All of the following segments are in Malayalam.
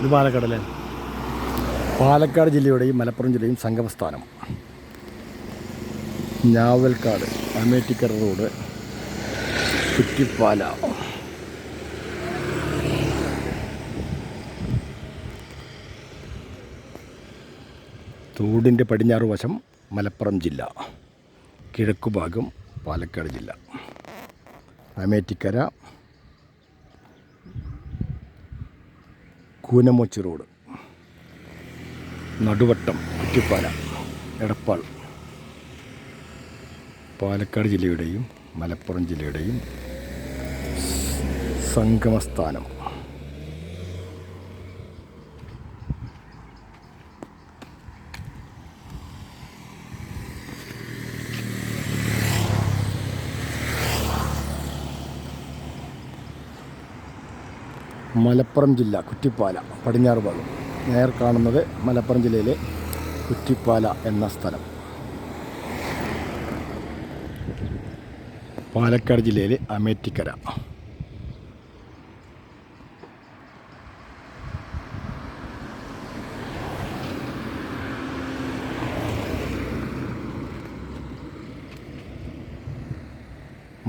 ഇത് പാലക്കാട് അല്ലേ പാലക്കാട് ജില്ലയുടെയും മലപ്പുറം ജില്ലയും സംഗമസ്ഥാനം. ഞാവൽക്കാട് അമേറ്റിക്കര റോഡ് കുറ്റിപ്പാല. തോടിന്റെ പടിഞ്ഞാറ് വശം മലപ്പുറം ജില്ല. കിഴക്കുഭാഗം പാലക്കാട് ജില്ല. അമേറ്റിക്കര കൂനമോച്ചി റോഡ്. നടുവട്ടം കുറ്റിപ്പാല എടപ്പാൾ. പാലക്കാട് ജില്ലയുടെയും മലപ്പുറം ജില്ലയുടെയും സംഗമസ്ഥാനം. മലപ്പുറം ജില്ല കുറ്റിപ്പാല പടിഞ്ഞാറ് ഭാഗം. നേർ കാണുന്നത് മലപ്പുറം ജില്ലയിലെ കുറ്റിപ്പാല എന്ന സ്ഥലം. പാലക്കാട് ജില്ലയിലെ അമേറ്റിക്കര.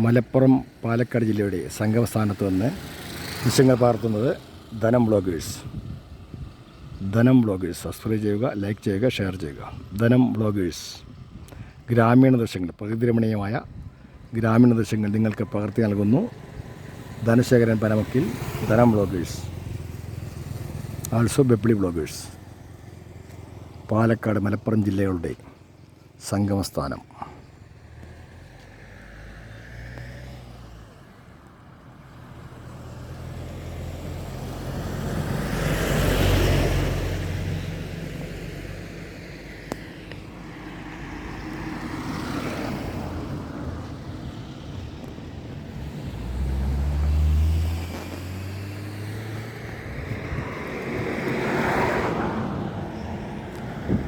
മലപ്പുറം പാലക്കാട് ജില്ലയുടെ സംഗമസ്ഥാനത്ത് നിന്ന് ദൃശ്യങ്ങൾ പകർത്തുന്നത് Dhanam bloggers. Dhanam bloggers. Subscribe ചെയ്യുക ലൈക്ക് ചെയ്യുക ഷെയർ ചെയ്യുക. ധനം ബ്ലോഗേഴ്സ്. ഗ്രാമീണ ദൃശ്യങ്ങൾ പ്രകൃതിരമണീയമായ ഗ്രാമീണ ദൃശ്യങ്ങൾ നിങ്ങൾക്ക് പകർത്തി നൽകുന്നു. ധനശേഖരൻ പനമക്കിൽ ധനം ബ്ലോഗേഴ്സ്. ആൾസോ ബെബ്ലി ബ്ലോഗേഴ്സ്. പാലക്കാട് മലപ്പുറം ജില്ലകളുടെ സംഗമസ്ഥാനം.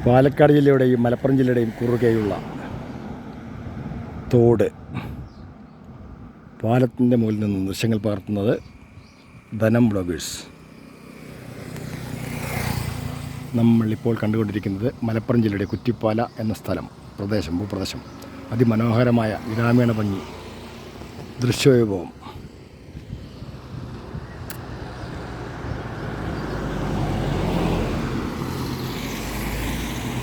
പാലക്കാട് ജില്ലയുടെയും മലപ്പുറം ജില്ലയുടെയും കുറുകെയുള്ള തോട്. പാലത്തിന്റെ മുകളിൽ നിന്ന് ദൃശ്യങ്ങൾ പകർത്തുന്നത് ധനം ബ്ലോഗേഴ്സ് നമ്മളിപ്പോൾ കണ്ടുകൊണ്ടിരിക്കുന്നത് മലപ്പുറം ജില്ലയുടെ കുറ്റിപ്പാല എന്ന സ്ഥലം പ്രദേശം ഭൂപ്രദേശം. അതിമനോഹരമായ ഗ്രാമീണ ഭംഗി ദൃശ്യവൈഭവം.